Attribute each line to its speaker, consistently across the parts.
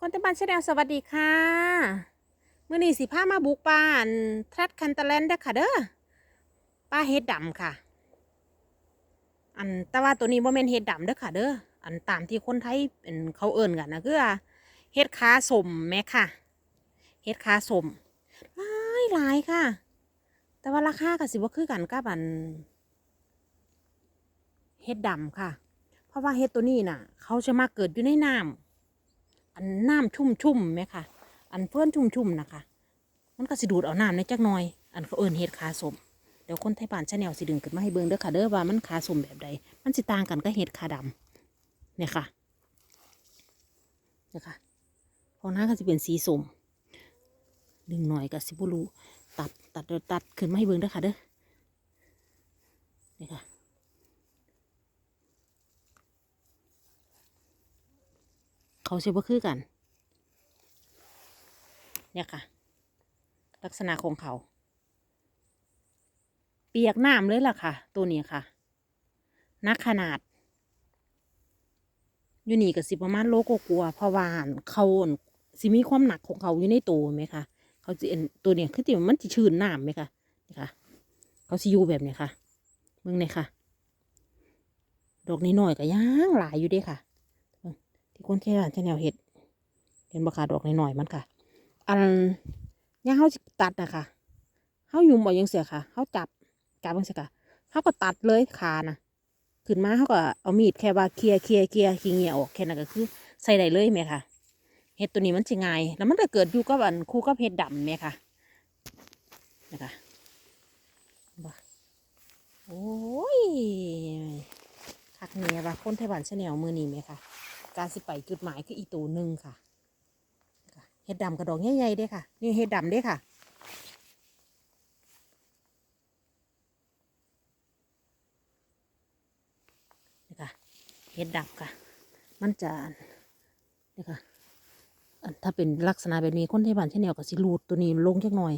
Speaker 1: คนต็มบ้านชาแนลสวัสดีค่ะมื่อนี้สิพามาบุกป่านทรัดคันตะแลนเด้อค่ะเด้อป้าเฮ็ดดำค่ะ อันแต่ว่าตัวนี้บ่แม่นเฮ็ดดำเด้อค่ะเด้ออันตามที่คนไทยเป็นเขาเอิ้นกันนะคือเฮ็ดขาสมแม่ค่ะเฮ็ดขาสมหลายหลายค่ะ แต่ว่าราคาก็สิบ่คือกันกับอันเฮ็ดดำค่ะ เพราะว่าเฮ็ดตัวนี้น่ะ เขาจะมาเกิดอยู่ในน้ำ อันน้ำชุ่มชุ่มไหมคะอันเพื่อนชุ่มชุ่มนะคะ มันก็สิดูดเอาน้ำในจักหน่อย อันเขาเอิญเฮ็ดขาสมเดี๋ยวคนไทยบ้านชาแนลสิดึงขึ้นมาให้เบิ่งเด้อค่ะเด้อว่ามันขาสมแบบใด มันสิต่างกันก็เฮ็ดขาดำเนี่ยค่ะเนี่ยค่ะพอหน้าก็จะเป็นสีสมดึงหน่อยก็สิบุรูตัดตัดเดี๋ยวตัดขึ้นมาให้เบิ่งเด้อค่ะเด้อเนี่ยค่ะ เขาเชื่อว่าคือกัน เนี่ยค่ะ ลักษณะของเขา เปียกน้ำเลยล่ะค่ะ ตัวนี้ค่ะ นักขนาด อยู่นี่ก็สิประมาณโลกกลัวเพราะว่าเขาสิมีความหนักของเขาอยู่ในตัวไหมคะเขาจะตัวเนี่ยคือติมันจะชื้นน้ำไหมคะนี่ค่ะ เขาสิอยู่แบบเนี้ยค่ะมึงเนี่ยค่ะ ดอกนี้หน่อยก็ย่างหลายอยู่ด้ค่ะ ที่คนแค่ร้านแนวเห็ดเห็นบ่ขาดอกหน่อยๆมันค่ะ อันย่างเขาตัดนะคะเขายุ่มเอยังเสียค่ะเขาจับจับยังเสียค่ะเขาก็ตัดเลยขานะขึ้นมาเขาก็เอามีดแค่ว่าเคลียเคลียเคลียขีเงียออกแค่นั้นก็คือ ใส่ได้เลยไหมค่ะเห็ดตัวนี้มันจะง่ายแล้วมันก็เกิดอยู่กับอันคู่กับเห็ดดำไหมค่ะนะคะโอ้ยคักเนี่ยว่าคนไทยบ้านเสนียวมือนี้ไหมค่ะ การสิไปจุดหมายคืออีตูหนึ่งค่ะเห็ดดำกระดองใหญ่ๆเด้ค่ะ นี่เห็ดดำเด้ค่ะนี่ค่ะเห็ดดำค่ะ มันจะนี่ค่ะถ้าเป็นลักษณะแบบนี้คนที่บ้านเช่นเดียวกับสิรูดตัวนี้ลงจักหน่อย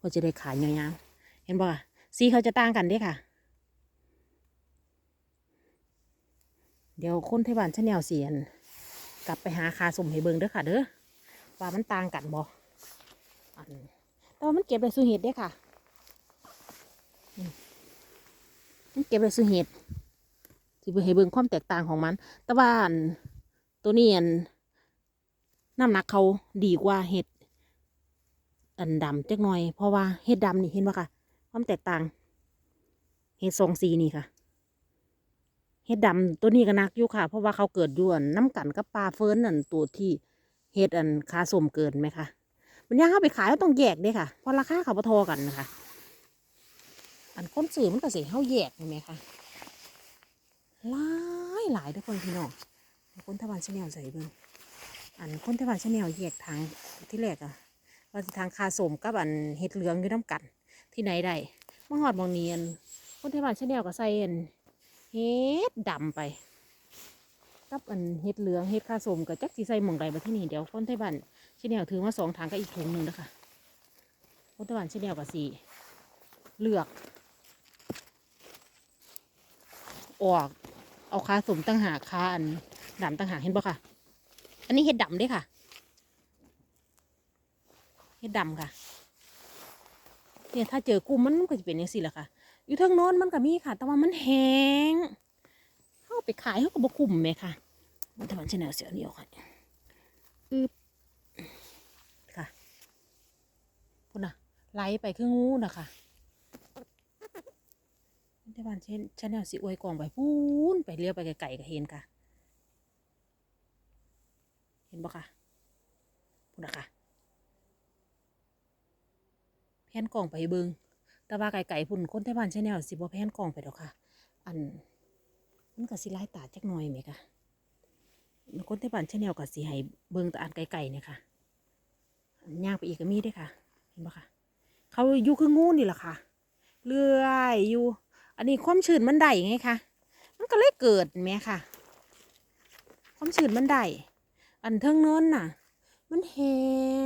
Speaker 1: ก็จะได้ขายยาวๆเห็นบ่ค่ะสีเขาจะต่างกันเด้ค่ะ เดี๋ยวคนที่บ้านชาแนลเสียน กลับไปหาคาสมให้เบิงเด้อค่ะ เด้อว่ามันต่างกันบ่อันแต่ว่ามันเก็บได้สุเห็ดเด้อค่ะมันเก็บได้สุเห็ดที่เบิ่งให้เบิงความแตกต่างของมัน แต่ว่าตัวนี้อันน้ำหนักเขาดีกว่าเห็ดอันดำเจักหน่อย เพราะว่าเห็ดดำนี่เห็นป่ะค่ะ ความแตกต่าง เห็ดทรงสีนี่ค่ะ เห็ดดำตัวนี้ก็นักอยู่ค่ะ เพราะว่าเขาเกิดอยวนน้ำกันกับปลาเฟิร์นนั่นตัวที่เห็ดอันคาสมเกินไหมคะมันย่างเข้าไปขายก็ต้องแยกเด้ค่ะเพราะราคาเขาพอทอกันนะคะอันค้นสื่อมันก็เสียเข้าแยกไหมคะหลายหลายทุกคนพี่น้องคนทวารชาแนลใส่เบิ้งอันคนทวารชาแนลแยกทางที่แรกอะว่าทางคาสมกับอันเห็ดเหลืองอยู่น้ำกันที่ไหนได้มาหอดบางเนียนคนทวารชาแนลก็ใส่อัน เฮ็ดดำไปกับอันเฮ็ดเหลืองเฮ็ดข้าสมกับจักสีใส่หม่องใดมาที่นี่เดี๋ยวคนไทยบ้านชิเนียวถือมาสองถังกับอีกถุงหนึ่งนะคะคนไทยบ้านชิเนียวกับสีเลือก ออก เอาคาสมตั้งหากคาอันดำตั้งหากเห็นบ่ค่ะ อันนี้เฮ็ดดำด้วยค่ะเฮ็ดดำค่ะเนี่ยถ้าเจอกุ้มมันก็จะเป็นอย่างสี่แหละค่ะ อยู่เทางโน้นมันก็มีค่ะ แต่ว่ามันแห้งเขาเอาไปขายเขาก็บคุ้มไหมค่ะมันทำมันชแนลเสียเหนียวค่ะอึบค่ะพุ่นน่ะไหลไปคืองูนะคะมันทำมันชแนลสิอวยกล่องไปพูนไปเลี้ยวไปไกลๆก็เห็นค่ะ เห็นบ่ค่ะพุ่นนะคะแผ่นกล่องไปเบิง แต่ว่าไก่ไก่พุ่นคนไต้บ้านใช่แนวสิบ่แพนกล่องไปดอกค่ะ อันมันก็สิไล่ตาจักหน่อยไหมคะคนไต้บ้านใช่แนวก็สิให้เบิ่งแตอันไก่ไก่เนี่ยค่ะย่างไปอีกก็มีด้วยค่ะ เห็นปะค่ะ เขาอยู่คืองูนี่แหละค่ะ เลื่อยอยู่ อันนี้ความชื้นมันได้ไงคะมันก็เลยเกิดแหม่ค่ะ ความชื้นมันได้อันเทิงเนินน่ะ มันแห้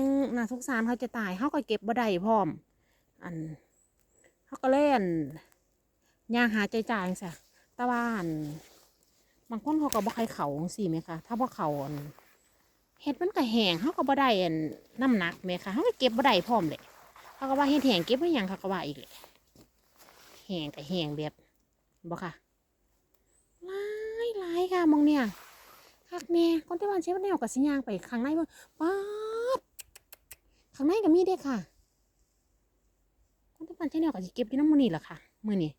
Speaker 1: งน่าสงสารเขาจะตายเขาก็เก็บบ่ได้พร้อม อัน เขาก็เล่นย่างหาใจจ่ายซะแต่ว่าอั่นบางคนเขาก็บ่ใครเขาจังซี่ไหมคะถ้าบ่เขาอั่นเห็ดมันก็แห้งเขาก็บ่ได้อันน้ำหนักแม่ค่ะเขาก็เก็บบ่ได้พร้อมเลยเขาก็ว่าเห็ดแห้งเก็บไว้หยังเขาก็ว่าอีกเลยแห้งก็แห้งแบบบ่ค่ะหลายหลายค่ะมองเนี่ยคักแน่คนที่บ้านเชฟแนวกับสิยางไปข้างในเบิ่งป๊าดข้างในก็มีเด้อค่ะ คนที่บ้านชฟแนวก็สิเก็บอยู่น้ำมือนี่แหละค่ะมือนี่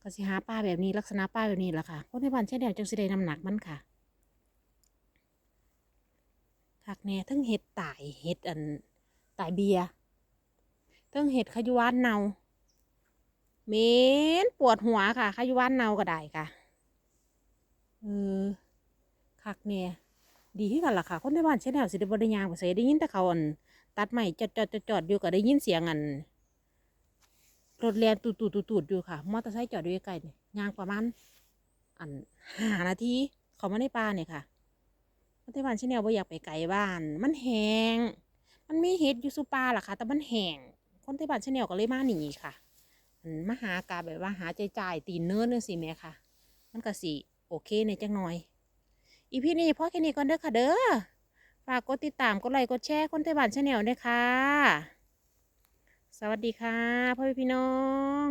Speaker 1: ก็สิหาปลาแบบนี้ลักษณะปลาแบบนี้แหละค่ะคนที่บ้านชฟแนวจังสิได้น้ำหนักมันค่ะคักแน่ทั้งเห็ดตายเห็ดอันตายเบียทั้งเห็ดขยุวานเนาเมนปวดหัวค่ะขยุวานเนาก็ได้ค่ะเออคักแน่ดีที่กันล่ะค่ะ คนในบ้านเช่นแนวสิได้บริยางไปเสยได้ยินแต่เขาอันตัดไม้จอดจอดจอดจอดอยู่ก็ได้ยินเสียงอัน รถแลนตูดตูดตูดดอยู่ค่ะ มอเตอร์ไซค์จอดอยู่ใกล้ๆนี่ยางประมาณอันห้านาทีเขามาในป่าเนี่ยค่ะคนที่บ้านชแนลบ่าอยากไปไกลบ้าน มันแห้งมันมีเห็ดอยู่สุปลาล่ะค่ะ แต่มันแห้งคนที่บ้านชแนลก็เลยมาหนีค่ะอันมาหากาแบบว่าหาใจจ่ายตีนเนื้อเนื้อสิแม่ค่ะ มันก็สิโอเคในจังหน่อย อีพี่นี่พ่อแค่นี้ก่อนเด้อค่ะเด้อ ฝากกดติดตามกดไลค์กดแชร์คนที่บ้านชแนลด้วยค่ะ สวัสดีค่ะพ่อแม่พี่น้อง